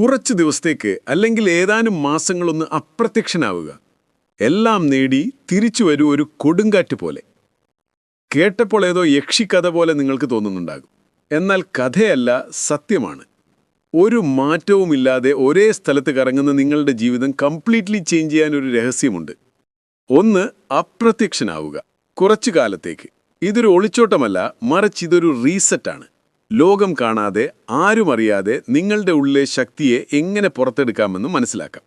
കുറച്ച് ദിവസത്തേക്ക് അല്ലെങ്കിൽ ഏതാനും മാസങ്ങളൊന്ന് അപ്രത്യക്ഷനാവുക. എല്ലാം നേടി തിരിച്ചു വരൂ ഒരു കൊടുങ്കാറ്റ് പോലെ. കേട്ടപ്പോൾ ഏതോ യക്ഷിക്കഥ പോലെ നിങ്ങൾക്ക് തോന്നുന്നുണ്ടാകും. എന്നാൽ കഥയല്ല സത്യമാണ്. ഒരു മാറ്റവുമില്ലാതെ ഒരേ സ്ഥലത്ത് കറങ്ങുന്ന നിങ്ങളുടെ ജീവിതം കംപ്ലീറ്റ്ലി ചേഞ്ച് ചെയ്യാൻ ഒരു രഹസ്യമുണ്ട്. ഒന്ന് അപ്രത്യക്ഷനാവുക. കുറച്ചു കാലത്തേക്ക്. ഇതൊരു ഒളിച്ചോട്ടമല്ല മറിച്ച് ഇതൊരു റീസെറ്റാണ്. ലോകം കാണാതെ ആരും അറിയാതെ നിങ്ങളുടെ ഉള്ളിലെ ശക്തിയെ എങ്ങനെ പുറത്തെടുക്കാമെന്ന് മനസ്സിലാക്കാം.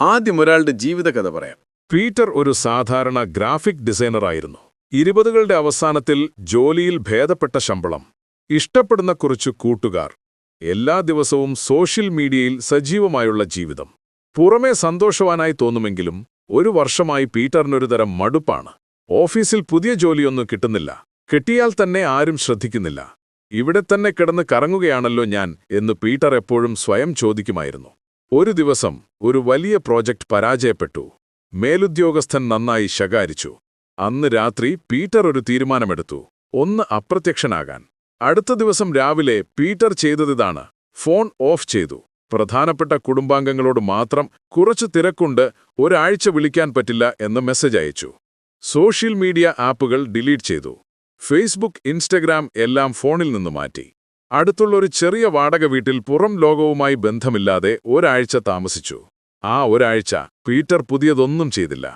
ആദ്യം ഒരാളുടെ ജീവിതകഥ പറയാം. പീറ്റർ ഒരു സാധാരണ ഗ്രാഫിക് ഡിസൈനറായിരുന്നു ഇരുപതുകളുടെ അവസാനത്തിൽ ജോലിയിൽ ഭേദപ്പെട്ട ശമ്പളം ഇഷ്ടപ്പെടുന്ന കുറച്ചു കൂട്ടുകാർ എല്ലാ ദിവസവും സോഷ്യൽ മീഡിയയിൽ സജീവമായുള്ള ജീവിതം. പുറമേ സന്തോഷവാനായി തോന്നുമെങ്കിലും ഒരു വർഷമായി പീറ്ററിനൊരു തരം മടുപ്പാണ്. ഓഫീസിൽ പുതിയ ജോലിയൊന്നും കിട്ടുന്നില്ല. കിട്ടിയാൽ തന്നെ ആരും ശ്രദ്ധിക്കുന്നില്ല. ഇവിടെ തന്നെ കിടന്ന് കറങ്ങുകയാണല്ലോ ഞാൻ എന്ന് പീറ്റർ എപ്പോഴും സ്വയം ചോദിക്കുമായിരുന്നു. ഒരു ദിവസം ഒരു വലിയ പ്രോജക്റ്റ് പരാജയപ്പെട്ടു. മേലുദ്യോഗസ്ഥൻ നന്നായി ശകാരിച്ചു. അന്ന് രാത്രി പീറ്റർ ഒരു തീരുമാനമെടുത്തു. ഒന്ന് അപ്രത്യക്ഷനാകാൻ. അടുത്ത ദിവസം രാവിലെ പീറ്റർ ചെയ്തതിതാണ്. ഫോൺ ഓഫ് ചെയ്തു. പ്രധാനപ്പെട്ട കുടുംബാംഗങ്ങളോട് മാത്രം കുറച്ചു തിരക്കുണ്ട് ഒരാഴ്ച വിളിക്കാൻ പറ്റില്ല എന്ന് മെസ്സേജ് അയച്ചു. സോഷ്യൽ മീഡിയ ആപ്പുകൾ ഡിലീറ്റ് ചെയ്തു. ഫേസ്ബുക്ക് ഇൻസ്റ്റഗ്രാം എല്ലാം ഫോണിൽ നിന്ന് മാറ്റി. അടുത്തുള്ള ഒരു ചെറിയ വാടക വീട്ടിൽ പുറം ലോകവുമായി ബന്ധമില്ലാതെ ഒരാഴ്ച താമസിച്ചു. ആ ഒരാഴ്ച പീറ്റർ പുതിയതൊന്നും ചെയ്തില്ല.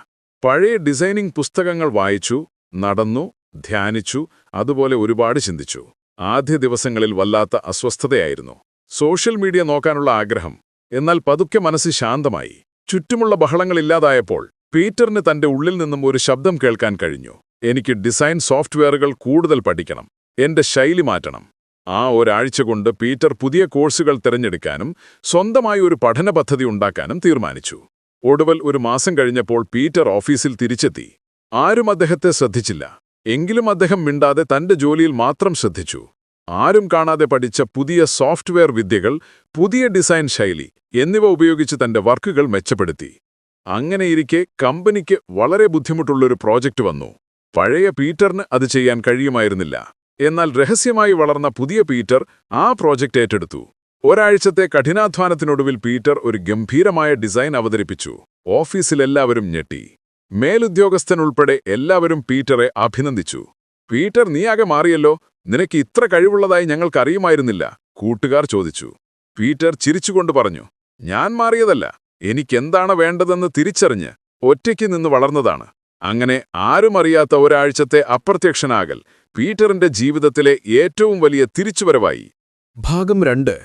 പഴയ ഡിസൈനിംഗ് പുസ്തകങ്ങൾ വായിച്ചു നടന്നു ധ്യാനിച്ചു അതുപോലെ ഒരുപാട് ചിന്തിച്ചു. ആദ്യ ദിവസങ്ങളിൽ വല്ലാത്ത അസ്വസ്ഥതയായിരുന്നു. സോഷ്യൽ മീഡിയ നോക്കാനുള്ള ആഗ്രഹം. എന്നാൽ പതുക്കെ മനസ്സ് ശാന്തമായി. ചുറ്റുമുള്ള ബഹളങ്ങളില്ലാതായപ്പോൾ പീറ്ററിന് തന്റെ ഉള്ളിൽ നിന്നും ഒരു ശബ്ദം കേൾക്കാൻ കഴിഞ്ഞു. എനിക്ക് ഡിസൈൻ സോഫ്റ്റ്വെയറുകൾ കൂടുതൽ പഠിക്കണം. എന്റെ ശൈലി മാറ്റണം. ആ ഒരാഴ്ച കൊണ്ട് പീറ്റർ പുതിയ കോഴ്സുകൾ തിരഞ്ഞെടുക്കാനും സ്വന്തമായി ഒരു പഠന പദ്ധതി ഉണ്ടാക്കാനും തീരുമാനിച്ചു. ഒടുവൽ ഒരു മാസം കഴിഞ്ഞപ്പോൾ പീറ്റർ ഓഫീസിൽ തിരിച്ചെത്തി. ആരും അദ്ദേഹത്തെ ശ്രദ്ധിച്ചില്ല. എങ്കിലും അദ്ദേഹം മിണ്ടാതെ തന്റെ ജോലിയിൽ മാത്രം ശ്രദ്ധിച്ചു. ആരും കാണാതെ പഠിച്ച പുതിയ സോഫ്റ്റ്വെയർ വിദ്യകൾ പുതിയ ഡിസൈൻ ശൈലി എന്നിവ ഉപയോഗിച്ച് തന്റെ വർക്കുകൾ മെച്ചപ്പെടുത്തി. അങ്ങനെയിരിക്കെ കമ്പനിക്ക് വളരെ ബുദ്ധിമുട്ടുള്ളൊരു പ്രോജക്റ്റ് വന്നു. പഴയ പീറ്ററിന് അത് ചെയ്യാൻ കഴിയുമായിരുന്നില്ല. എന്നാൽ രഹസ്യമായി വളർന്ന പുതിയ പീറ്റർ ആ പ്രോജക്റ്റ് ഏറ്റെടുത്തു. ഒരാഴ്ചത്തെ കഠിനാധ്വാനത്തിനൊടുവിൽ പീറ്റർ ഒരു ഗംഭീരമായ ഡിസൈൻ അവതരിപ്പിച്ചു. ഓഫീസിലെല്ലാവരും ഞെട്ടി. മേലുദ്യോഗസ്ഥനുൾപ്പെടെ എല്ലാവരും പീറ്ററെ അഭിനന്ദിച്ചു. പീറ്റർ നീയാകെ മാറിയല്ലോ. നിനക്ക് ഇത്ര കഴിവുള്ളതായി ഞങ്ങൾക്കറിയുമായിരുന്നില്ല കൂട്ടുകാർ ചോദിച്ചു. പീറ്റർ ചിരിച്ചുകൊണ്ട് പറഞ്ഞു ഞാൻ മാറിയതല്ല. എനിക്കെന്താണ് വേണ്ടതെന്ന് തിരിച്ചറിഞ്ഞ് ഒറ്റയ്ക്ക് നിന്ന് വളർന്നതാണ്. അങ്ങനെ ആരും അറിയാത്ത ഒരാഴ്ചത്തെ അപ്രത്യക്ഷനാകൽ പീറ്ററിന്റെ ജീവിതത്തിലെ ഏറ്റവും വലിയ തിരിച്ചുവരവായി. ഭാഗം രണ്ട്.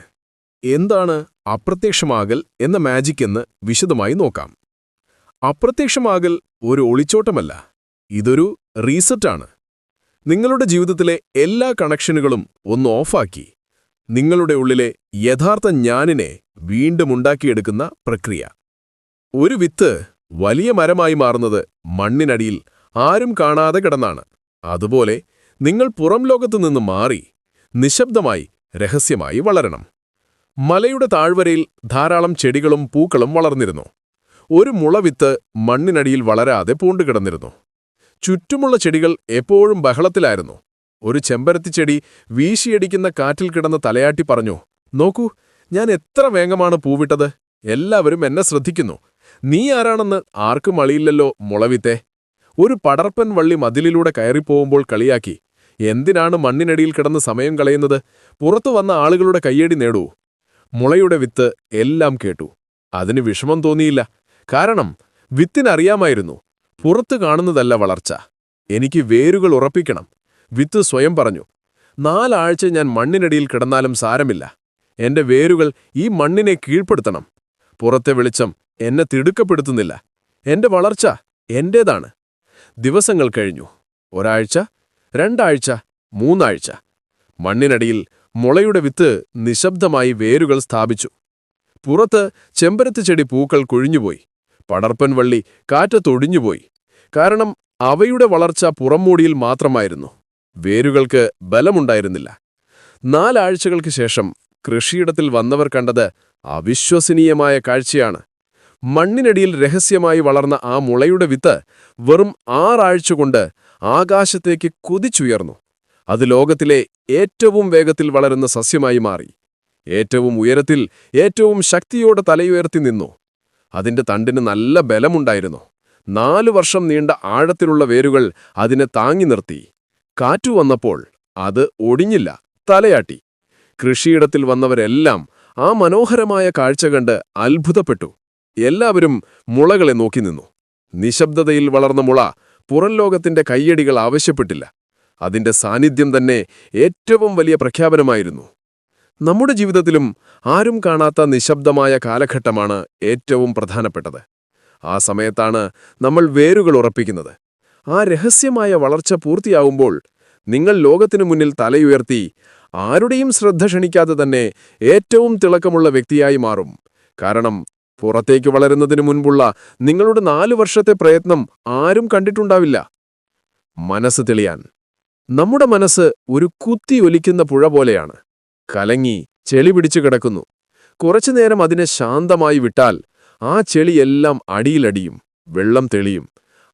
എന്താണ് അപ്രത്യക്ഷമാകൽ എന്ന മാജിക് എന്ന് വിശദമായി നോക്കാം. അപ്രത്യക്ഷമാകൽ ഒരു ഒളിച്ചോട്ടമല്ല. ഇതൊരു റീസെറ്റാണ് നിങ്ങളുടെ ജീവിതത്തിലെ എല്ലാ കണക്ഷനുകളും ഒന്ന് ഓഫാക്കി. നിങ്ങളുടെ ഉള്ളിലെ യഥാർത്ഥ ഞാനിനെ വീണ്ടും ഉണ്ടാക്കിയെടുക്കുന്ന പ്രക്രിയ. ഒരു വിത്ത് വലിയ മരമായി മാറുന്നത് മണ്ണിനടിയിൽ ആരും കാണാതെ കിടന്നാണ്. അതുപോലെ നിങ്ങൾ പുറം ലോകത്തു നിന്ന് മാറി നിശബ്ദമായി രഹസ്യമായി വളരണം. മലയുടെ താഴ്വരയിൽ ധാരാളം ചെടികളും പൂക്കളും വളർന്നിരുന്നു. ഒരു മുളവിത്ത് മണ്ണിനടിയിൽ വളരാതെ പൂണ്ടുകിടന്നിരുന്നു ചുറ്റുമുള്ള ചെടികൾ എപ്പോഴും ബഹളത്തിലായിരുന്നു. ഒരു ചെമ്പരത്തിച്ചെടി വീശിയടിക്കുന്ന കാറ്റിൽ കിടന്ന തലയാട്ടി പറഞ്ഞു നോക്കൂ ഞാൻ എത്ര വേഗമാണ് പൂവിട്ടത്. എല്ലാവരും എന്നെ ശ്രദ്ധിക്കുന്നു. നീ ആരാണെന്ന് ആർക്കും അളിയില്ലല്ലോ മുളവിത്തെ. ഒരു പടർപ്പൻ വള്ളി മതിലിലൂടെ കയറിപ്പോവുമ്പോൾ കളിയാക്കി എന്തിനാണ് മണ്ണിനടിയിൽ കിടന്ന് സമയം കളയുന്നത്? പുറത്തു വന്ന ആളുകളുടെ കയ്യടി നേടൂ. മുളയുടെ വിത്ത് എല്ലാം കേട്ടു. അതിന് വിഷമം തോന്നിയില്ല. കാരണം വിത്തിനറിയാമായിരുന്നു പുറത്തു കാണുന്നതല്ല വളർച്ച. എനിക്ക് വേരുകൾ ഉറപ്പിക്കണം വിത്ത് സ്വയം പറഞ്ഞു. നാലാഴ്ച ഞാൻ മണ്ണിനടിയിൽ കിടന്നാലും സാരമില്ല. എന്റെ വേരുകൾ ഈ മണ്ണിനെ കീഴ്പ്പെടുത്തണം. പുറത്തെ വെളിച്ചം എന്നെ തിടുക്കപ്പെടുത്തുന്നില്ല. എന്റെ വളർച്ച എന്റേതാണ്. ദിവസങ്ങൾ കഴിഞ്ഞു. ഒരാഴ്ച രണ്ടാഴ്ച മൂന്നാഴ്ച. മണ്ണിനടിയിൽ മുളയുടെ വിത്ത് നിശബ്ദമായി വേരുകൾ സ്ഥാപിച്ചു. പുറത്ത് ചെമ്പരത്ത് ചെടി പൂക്കൾ കൊഴിഞ്ഞുപോയി. പടർപ്പൻ വള്ളി കാറ്റത്തൊടിഞ്ഞുപോയി കാരണം അവയുടെ വളർച്ച പുറംമൂടിയിൽ മാത്രമായിരുന്നു. വേരുകൾക്ക് ബലമുണ്ടായിരുന്നില്ല. നാലാഴ്ചകൾക്ക് ശേഷം കൃഷിയിടത്തിൽ വന്നവർ കണ്ടത് അവിശ്വസനീയമായ കാഴ്ചയാണ്. മണ്ണിനടിയിൽ രഹസ്യമായി വളർന്ന ആ മുളയുടെ വിത്ത് വെറും ആറാഴ്ച കൊണ്ട് ആകാശത്തേക്ക് കുതിച്ചുയർന്നു. അത് ലോകത്തിലെ ഏറ്റവും വേഗത്തിൽ വളരുന്ന സസ്യമായി മാറി. ഏറ്റവും ഉയരത്തിൽ ഏറ്റവും ശക്തിയോടെ തലയുയർത്തി നിന്നു. അതിന്റെ തണ്ടിന് നല്ല ബലമുണ്ടായിരുന്നു. നാലു വർഷം നീണ്ട ആഴത്തിലുള്ള വേരുകൾ അതിനെ താങ്ങി നിർത്തി. കാറ്റു വന്നപ്പോൾ അത് ഒടിഞ്ഞില്ല തലയാട്ടി. കൃഷിയിടത്തിൽ വന്നവരെല്ലാം ആ മനോഹരമായ കാഴ്ച കണ്ട് അത്ഭുതപ്പെട്ടു. എല്ലാവരും മുളകളെ നോക്കി നിന്നു. നിശബ്ദതയിൽ വളർന്ന മുള പുറം ലോകത്തിന്റെ കയ്യടികൾ ആവശ്യപ്പെട്ടില്ല. അതിന്റെ സാന്നിധ്യം തന്നെ ഏറ്റവും വലിയ പ്രഖ്യാപനമായിരുന്നു. നമ്മുടെ ജീവിതത്തിലും ആരും കാണാത്ത നിശബ്ദമായ കാലഘട്ടമാണ് ഏറ്റവും പ്രധാനപ്പെട്ടത്. ആ സമയത്താണ് നമ്മൾ വേരുകൾ ഉറപ്പിക്കുന്നത്. ആ രഹസ്യമായ വളർച്ച പൂർത്തിയാവുമ്പോൾ നിങ്ങൾ ലോകത്തിനു മുന്നിൽ തലയുയർത്തി ആരുടെയും ശ്രദ്ധ ക്ഷണിക്കാതെ തന്നെ ഏറ്റവും തിളക്കമുള്ള വ്യക്തിയായി മാറും. കാരണം പുറത്തേക്ക് വളരുന്നതിന് മുൻപുള്ള നിങ്ങളുടെ നാലു വർഷത്തെ പ്രയത്നം ആരും കണ്ടിട്ടുണ്ടാവില്ല. മനസ്സ് തെളിയാൻ. നമ്മുടെ മനസ്സ് ഒരു കുത്തി ഒലിക്കുന്ന പുഴ പോലെയാണ്. കലങ്ങി ചെളി പിടിച്ചു കിടക്കുന്നു. കുറച്ചുനേരം അതിനെ ശാന്തമായി വിട്ടാൽ ആ ചെളിയെല്ലാം അടിയിലടിയും വെള്ളം തെളിയും.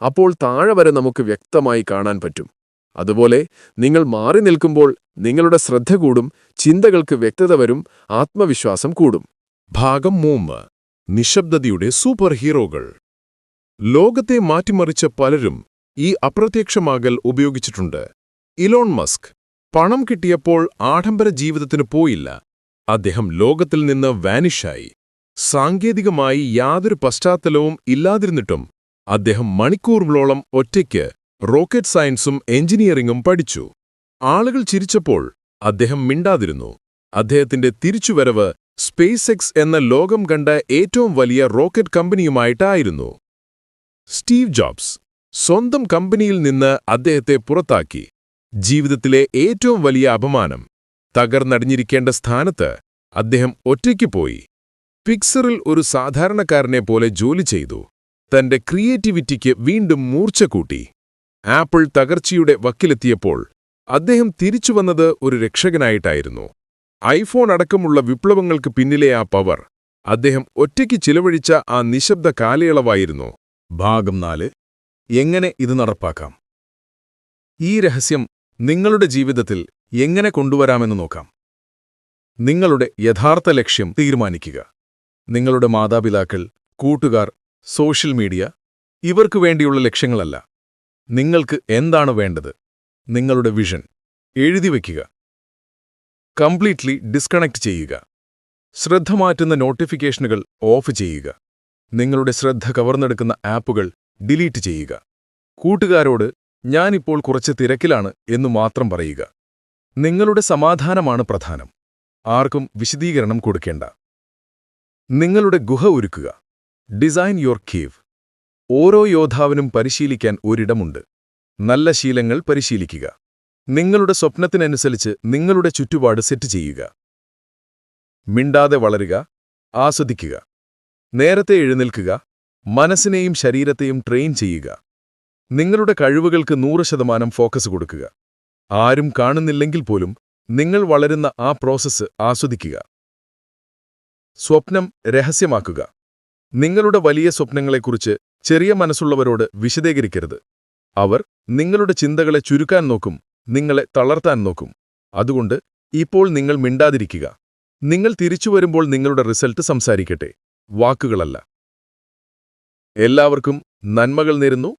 അപ്പോൾ താഴെ വരെ നമുക്ക് വ്യക്തമായി കാണാൻ പറ്റും. അതുപോലെ നിങ്ങൾ മാറി നിൽക്കുമ്പോൾ നിങ്ങളുടെ ശ്രദ്ധ കൂടും ചിന്തകൾക്ക് വ്യക്തത വരും ആത്മവിശ്വാസം കൂടും. ഭാഗം മൂന്ന്. നിശബ്ദതയുടെ സൂപ്പർ ഹീറോകൾ ലോകത്തെ മാറ്റിമറിച്ച പലരും ഈ അപ്രത്യക്ഷമാകൽ ഉപയോഗിച്ചിട്ടുണ്ട്. ഇലോൺ മസ്ക് പണം കിട്ടിയപ്പോൾ ആഡംബര ജീവിതത്തിന് പോയില്ല. അദ്ദേഹം ലോകത്തിൽ നിന്ന് വാനിഷായി. സാങ്കേതികമായി യാതൊരു പശ്ചാത്തലവും ഇല്ലാതിരുന്നിട്ടും അദ്ദേഹം മണിക്കൂറുകളോളം ഒറ്റയ്ക്ക് റോക്കറ്റ് സയൻസും എഞ്ചിനീയറിംഗും പഠിച്ചു. ആളുകൾ ചിരിച്ചപ്പോൾ അദ്ദേഹം മിണ്ടാതിരുന്നു. അദ്ദേഹത്തിന്റെ തിരിച്ചുവരവ് സ്പേസ് എക്സ് എന്ന ലോകം കണ്ട ഏറ്റവും വലിയ റോക്കറ്റ് കമ്പനിയുമായിട്ടായിരുന്നു. സ്റ്റീവ് ജോബ്സ് സ്വന്തം കമ്പനിയിൽ നിന്ന് അദ്ദേഹത്തെ പുറത്താക്കി. ജീവിതത്തിലെ ഏറ്റവും വലിയ അപമാനം. തകർന്നടിഞ്ഞിരിക്കേണ്ട സ്ഥാനത്ത് അദ്ദേഹം ഒറ്റയ്ക്ക് പോയി. പിക്സറിൽ ഒരു സാധാരണക്കാരനെ പോലെ ജോലി ചെയ്തു. തന്റെ ക്രിയേറ്റിവിറ്റിക്ക് വീണ്ടും മൂർച്ച കൂട്ടി. ആപ്പിൾ തകർച്ചയുടെ വക്കിലെത്തിയപ്പോൾ അദ്ദേഹം തിരിച്ചുവന്നത് ഒരു രക്ഷകനായിട്ടായിരുന്നു. ഐഫോൺ അടക്കമുള്ള വിപ്ലവങ്ങൾക്ക് പിന്നിലെ ആ പവർ. അദ്ദേഹം ഒറ്റയ്ക്ക് ചിലവഴിച്ച ആ നിശബ്ദ കാലയളവായിരുന്നു. ഭാഗം നാല്. എങ്ങനെ ഇത് നടപ്പാക്കാം? ഈ രഹസ്യം നിങ്ങളുടെ ജീവിതത്തിൽ എങ്ങനെ കൊണ്ടുവരാമെന്ന് നോക്കാം. നിങ്ങളുടെ യഥാർത്ഥ ലക്ഷ്യം തീരുമാനിക്കുക. നിങ്ങളുടെ മാതാപിതാക്കൾ കൂട്ടുകാർ സോഷ്യൽ മീഡിയ ഇവർക്ക് വേണ്ടിയുള്ള ലക്ഷ്യങ്ങളല്ല. നിങ്ങൾക്ക് എന്താണ് വേണ്ടത്? നിങ്ങളുടെ വിഷൻ എഴുതി വയ്ക്കുക. കംപ്ലീറ്റ്ലി ഡിസ്കണക്ട് ചെയ്യുക. ശ്രദ്ധ മാറ്റുന്ന നോട്ടിഫിക്കേഷനുകൾ ഓഫ് ചെയ്യുക. നിങ്ങളുടെ ശ്രദ്ധ കവർന്നെടുക്കുന്ന ആപ്പുകൾ ഡിലീറ്റ് ചെയ്യുക. കൂട്ടുകാരോട് ഞാനിപ്പോൾ കുറച്ച് തിരക്കിലാണ് എന്നു മാത്രം പറയുക. നിങ്ങളുടെ സമാധാനമാണ് പ്രധാനം. ആർക്കും വിശദീകരണം കൊടുക്കേണ്ട. നിങ്ങളുടെ ഗുഹ ഒരുക്കുക. Design your cave. ഓരോ യോദ്ധാവിനും പരിശീലിക്കാൻ ഒരിടമുണ്ട്. നല്ല ശീലങ്ങൾ പരിശീലിക്കുക. നിങ്ങളുടെ സ്വപ്നത്തിനനുസരിച്ച് നിങ്ങളുടെ ചുറ്റുപാട് സെറ്റ് ചെയ്യുക. മിണ്ടാതെ വളരുക. ആസ്വദിക്കുക. നേരത്തെ എഴുന്നേൽക്കുക. മനസ്സിനെയും ശരീരത്തെയും ട്രെയിൻ ചെയ്യുക. നിങ്ങളുടെ കഴിവുകൾക്ക് നൂറ് ശതമാനം ഫോക്കസ് കൊടുക്കുക. ആരും കാണുന്നില്ലെങ്കിൽ പോലും നിങ്ങൾ വളരുന്ന ആ പ്രോസസ്സ് ആസ്വദിക്കുക. സ്വപ്നം രഹസ്യമാക്കുക. നിങ്ങളുടെ വലിയ സ്വപ്നങ്ങളെക്കുറിച്ച് ചെറിയ മനസ്സുള്ളവരോട് വിശദീകരിക്കരുത്. അവർ നിങ്ങളുടെ ചിന്തകളെ ചുരുക്കാൻ നോക്കും. നിങ്ങളെ തളർത്താൻ നോക്കും. അതുകൊണ്ട് ഇപ്പോൾ നിങ്ങൾ മിണ്ടാതിരിക്കുക. നിങ്ങൾ തിരിച്ചു വരുമ്പോൾ നിങ്ങളുടെ റിസൾട്ട് സംസാരിക്കട്ടെ. വാക്കുകളല്ല. എല്ലാവർക്കും നന്മകൾ നേരുന്നു.